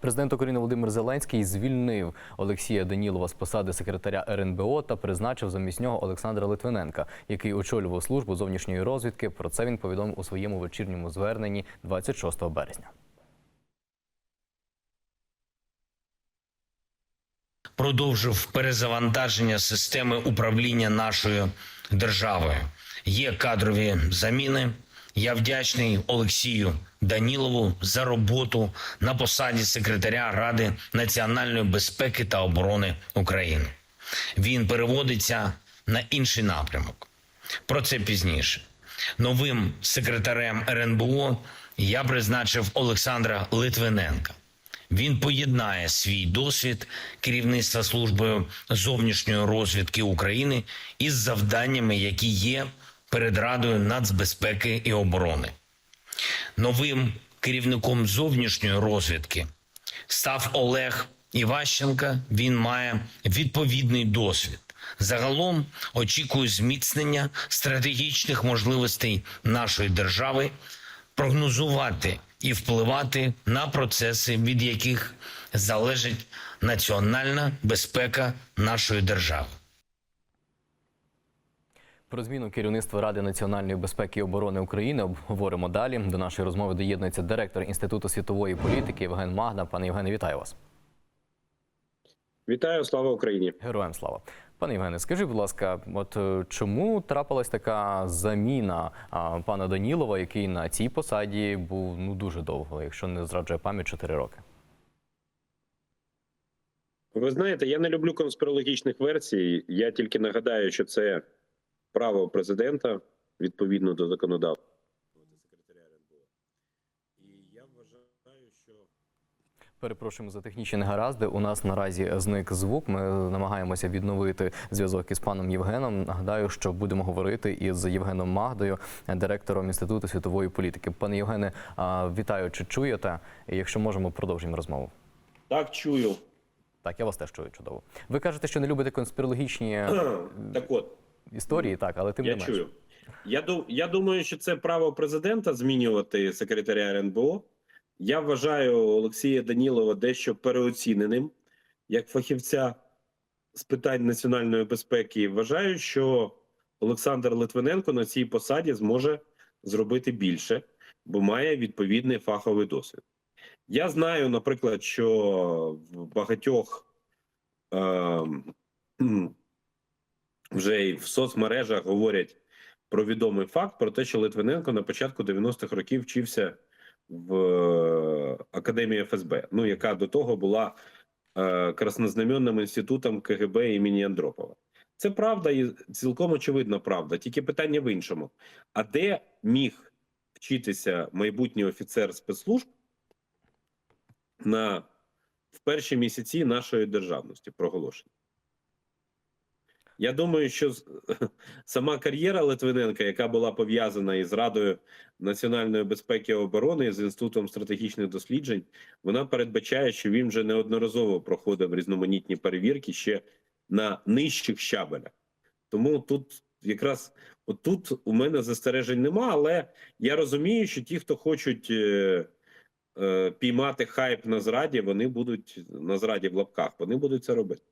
Президент України Володимир Зеленський звільнив Олексія Данілова з посади секретаря РНБО та призначив замість нього Олександра Литвиненка, який очолював службу зовнішньої розвідки. Про це він повідомив у своєму вечірньому зверненні 26 березня. продовжив перезавантаження системи управління нашою державою. Є кадрові заміни. Я вдячний Олексію Данілову за роботу на посаді секретаря Ради національної безпеки та оборони України. Він переводиться на інший напрямок. Про це пізніше. Новим секретарем РНБО я призначив Олександра Литвиненка. Він поєднає свій досвід керівництва службою зовнішньої розвідки України із завданнями, які є перед Радою нацбезпеки і оборони. Новим керівником зовнішньої розвідки став Олег Іващенка. Він має відповідний досвід. Загалом очікую зміцнення стратегічних можливостей нашої держави, прогнозувати і впливати на процеси, від яких залежить національна безпека нашої держави. Про зміну керівництва Ради національної безпеки і оборони України обговоримо далі. До нашої розмови доєднується директор Інституту світової політики Євген Магда. Пане Євгене, вітаю вас. Вітаю, слава Україні. Героям слава. Пане Євгене, скажіть, будь ласка, от е, чому трапилась така заміна а, пана Данілова, який на цій посаді був ну дуже довго, якщо не зраджує пам'ять 4 роки? Ви знаєте, я не люблю конспірологічних версій. Я тільки нагадаю, що це право президента відповідно до законодавства. І я вважаю, що Перепрошуємо за технічні негаразди. У нас наразі зник звук. Ми намагаємося відновити зв'язок із паном Євгеном. Нагадаю, що будемо говорити із Євгеном Магдою, директором Інституту світової політики. Пане Євгене, вітаю, чи чуєте? Якщо можемо, продовжимо розмову. так чую. Так, я вас теж чую чудово. Ви кажете, що не любите конспірологічні Так от, історії, так, але тим я не менше. чую. Я, ду- я думаю, що це право президента змінювати секретаря РНБО. Я вважаю Олексія Данілова дещо переоціненим як фахівця з питань національної безпеки. Вважаю, що Олександр Литвиненко на цій посаді зможе зробити більше, бо має відповідний фаховий досвід. Я знаю, наприклад, що в багатьох кхм, вже і в соцмережах говорять про відомий факт про те, що Литвиненко на початку 90-х років вчився в е, Академії ФСБ, ну яка до того була е, краснознаменним інститутом КГБ імені Андропова. Це правда і цілком очевидна правда. Тільки питання в іншому: а де міг вчитися майбутній офіцер спецслужб на в перші місяці нашої державності проголошення? Я думаю, що сама кар'єра Литвиненка, яка була пов'язана із Радою національної безпеки і оборони з інститутом стратегічних досліджень, вона передбачає, що він вже неодноразово проходив різноманітні перевірки ще на нижчих щабелях. Тому тут якраз отут у мене застережень нема, але я розумію, що ті, хто хочуть е, е, піймати хайп на зраді, вони будуть на зраді в лапках, вони будуть це робити.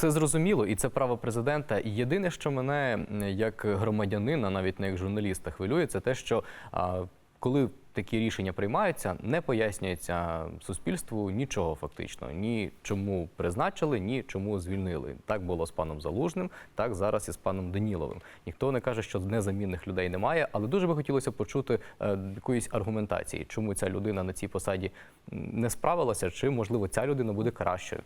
Це зрозуміло, і це право президента. І єдине, що мене як громадянина, навіть не як журналіста, хвилює, це те, що а, коли такі рішення приймаються, не пояснюється суспільству нічого фактично. Ні чому призначили, ні чому звільнили. Так було з паном Залужним, так зараз і з паном Даніловим. Ніхто не каже, що незамінних людей немає, але дуже би хотілося почути е, якоїсь аргументації, чому ця людина на цій посаді не справилася, чи можливо ця людина буде кращою.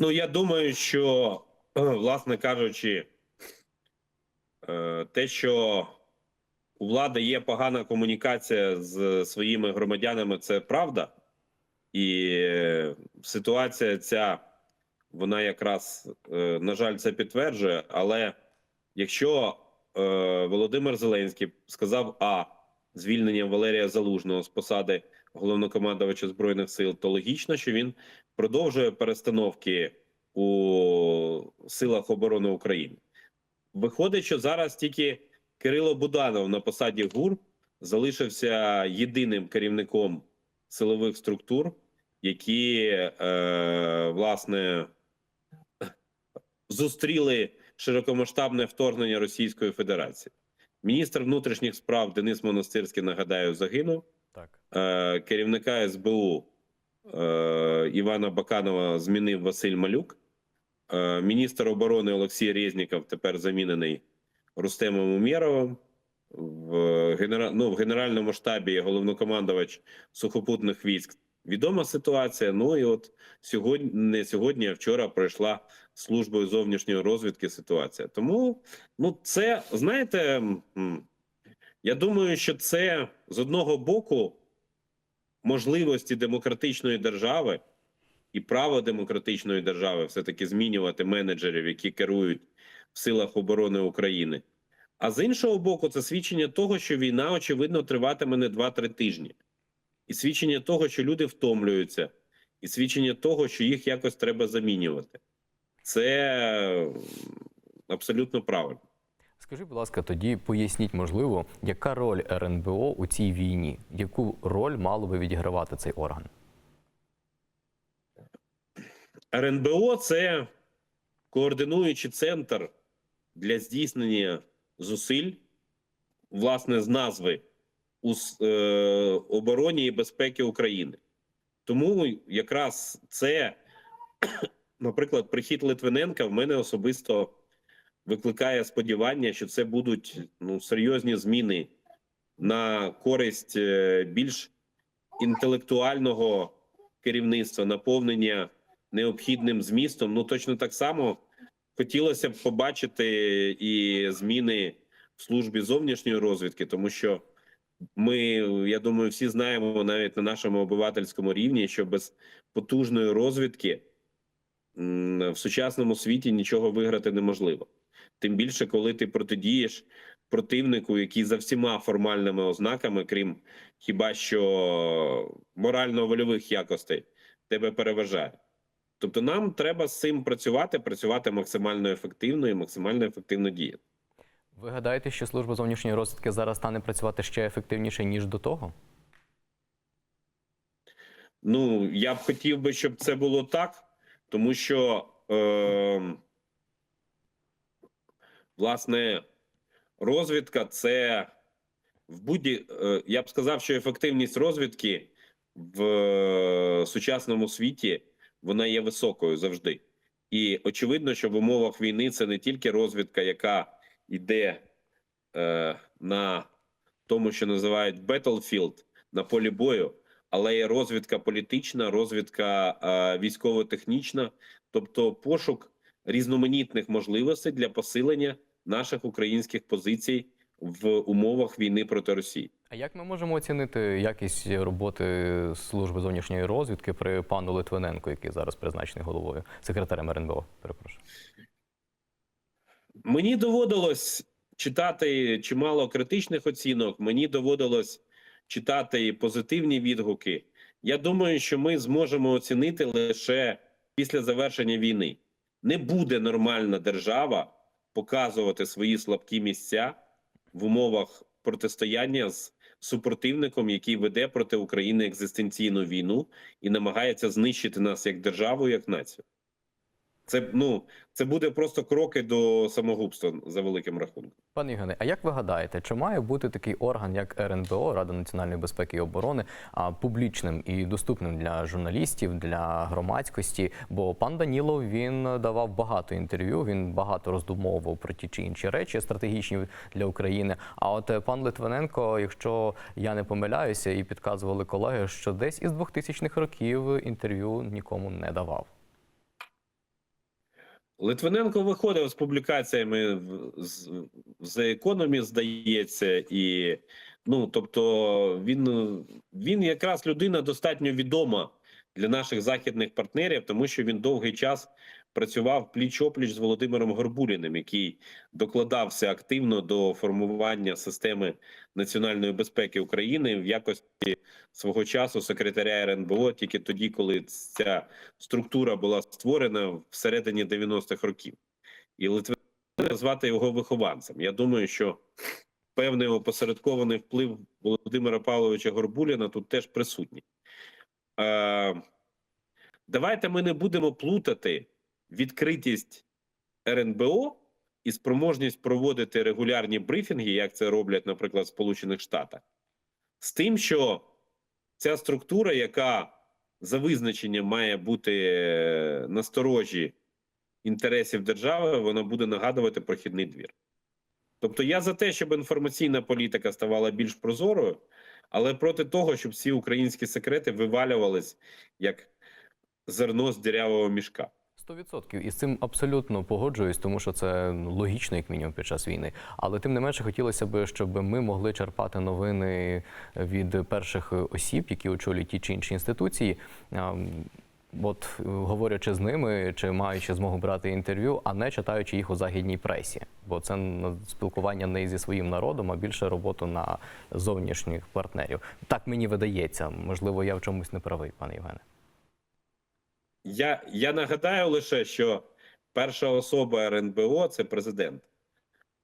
Ну, я думаю, що, власне кажучи, е, те, що у влади є погана комунікація з своїми громадянами, це правда. І ситуація ця, вона якраз, е, на жаль, це підтверджує. Але якщо е, Володимир Зеленський сказав А звільнення Валерія Залужного з посади головнокомандувача збройних сил, то логічно, що він продовжує перестановки у силах оборони України. Виходить, що зараз тільки Кирило Буданов на посаді ГУР залишився єдиним керівником силових структур, які е, власне зустріли широкомасштабне вторгнення Російської Федерації. Міністр внутрішніх справ Денис Монастирський, нагадаю, загинув. Так. Е, керівника СБУ е, Івана Баканова змінив Василь Малюк. Е, міністр оборони Олексій Резніков тепер замінений Рустемом Умєровим. В, генера... ну, в Генеральному штабі головнокомандувач сухопутних військ. Відома ситуація. Ну і от сьогодні, не сьогодні, а вчора пройшла службою зовнішньої розвідки ситуація. Тому, ну, це знаєте, я думаю, що це з одного боку можливості демократичної держави і право демократичної держави все-таки змінювати менеджерів, які керують в силах оборони України. А з іншого боку, це свідчення того, що війна, очевидно, триватиме не 2-3 тижні. І свідчення того, що люди втомлюються, і свідчення того, що їх якось треба замінювати. Це абсолютно правильно. Скажіть, будь ласка, тоді поясніть, можливо, яка роль РНБО у цій війні? Яку роль мало би відігравати цей орган? РНБО це координуючий центр для здійснення зусиль, власне, з назви у е, обороні і безпеки України. Тому якраз це, наприклад, прихід Литвиненка в мене особисто викликає сподівання, що це будуть ну, серйозні зміни на користь е, більш інтелектуального керівництва, наповнення необхідним змістом. Ну точно так само хотілося б побачити і зміни в службі зовнішньої розвідки, тому що ми, я думаю, всі знаємо навіть на нашому обивательському рівні, що без потужної розвідки в сучасному світі нічого виграти неможливо. Тим більше, коли ти протидієш противнику, який за всіма формальними ознаками, крім хіба що морально-вольових якостей, тебе переважає. Тобто нам треба з цим працювати, працювати максимально ефективно і максимально ефективно діяти. Ви гадаєте, що служба зовнішньої розвідки зараз стане працювати ще ефективніше ніж до того? Ну я б хотів би, щоб це було так, тому що е, власне розвідка це в будь е, я б сказав, що ефективність розвідки в е, сучасному світі вона є високою завжди. І очевидно, що в умовах війни це не тільки розвідка, яка йде е, на тому, що називають battlefield, на полі бою, але є розвідка політична, розвідка е, військово-технічна, тобто пошук різноманітних можливостей для посилення наших українських позицій в умовах війни проти Росії. А як ми можемо оцінити якість роботи служби зовнішньої розвідки при пану Литвиненку, який зараз призначений головою секретарем РНБО? Перепрошую. Мені доводилось читати чимало критичних оцінок. Мені доводилось читати позитивні відгуки. Я думаю, що ми зможемо оцінити лише після завершення війни. Не буде нормальна держава показувати свої слабкі місця в умовах протистояння з супротивником, який веде проти України екзистенційну війну і намагається знищити нас як державу, як націю. Це ну це буде просто кроки до самогубства за великим рахунком. Пане Євгене, а як ви гадаєте, чи має бути такий орган, як РНБО, Рада національної безпеки і оборони, а, публічним і доступним для журналістів, для громадськості? Бо пан Данілов він давав багато інтерв'ю, він багато роздумовував про ті чи інші речі стратегічні для України. А от е, пан Литвиненко, якщо я не помиляюся, і підказували колеги, що десь із 2000-х років інтерв'ю нікому не давав. Литвиненко виходив з публікаціями в The Economy, здається, і ну тобто він, він якраз людина достатньо відома для наших західних партнерів, тому що він довгий час працював пліч-опліч з Володимиром Горбуліним, який докладався активно до формування системи національної безпеки України в якості свого часу секретаря РНБО тільки тоді, коли ця структура була створена всередині 90-х років, і Литвин назвати його вихованцем. Я думаю, що певний опосередкований вплив Володимира Павловича Горбуліна тут теж присутній. Е, давайте ми не будемо плутати відкритість РНБО і спроможність проводити регулярні брифінги, як це роблять, наприклад, в Сполучених Штатах, з тим, що ця структура, яка за визначенням має бути е, насторожі інтересів держави, вона буде нагадувати прохідний двір. Тобто я за те, щоб інформаційна політика ставала більш прозорою, але проти того, щоб всі українські секрети вивалювались як зерно з дірявого мішка. 100%. І з цим абсолютно погоджуюсь, тому що це ну, логічно, як мінімум, під час війни. Але тим не менше хотілося б, щоб ми могли черпати новини від перших осіб, які очолюють ті чи інші інституції. От говорячи з ними, чи маючи змогу брати інтерв'ю, а не читаючи їх у західній пресі, бо це спілкування не зі своїм народом, а більше роботу на зовнішніх партнерів. Так мені видається. Можливо, я в чомусь не правий, пане Євгене. Я, я нагадаю лише, що перша особа РНБО це президент,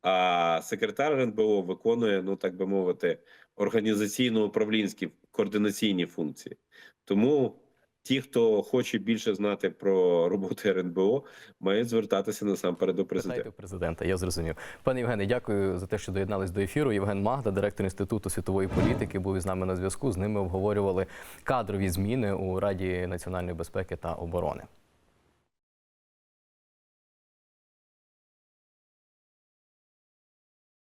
а секретар РНБО виконує, ну так би мовити, організаційно-управлінські координаційні функції. Тому ті, хто хоче більше знати про роботу РНБО, мають звертатися насамперед до президента. Питайте президента, я зрозумів. Пане Євгене, дякую за те, що доєднались до ефіру. Євген Магда, директор інституту світової політики, був із нами на зв'язку. З ними обговорювали кадрові зміни у Раді національної безпеки та оборони.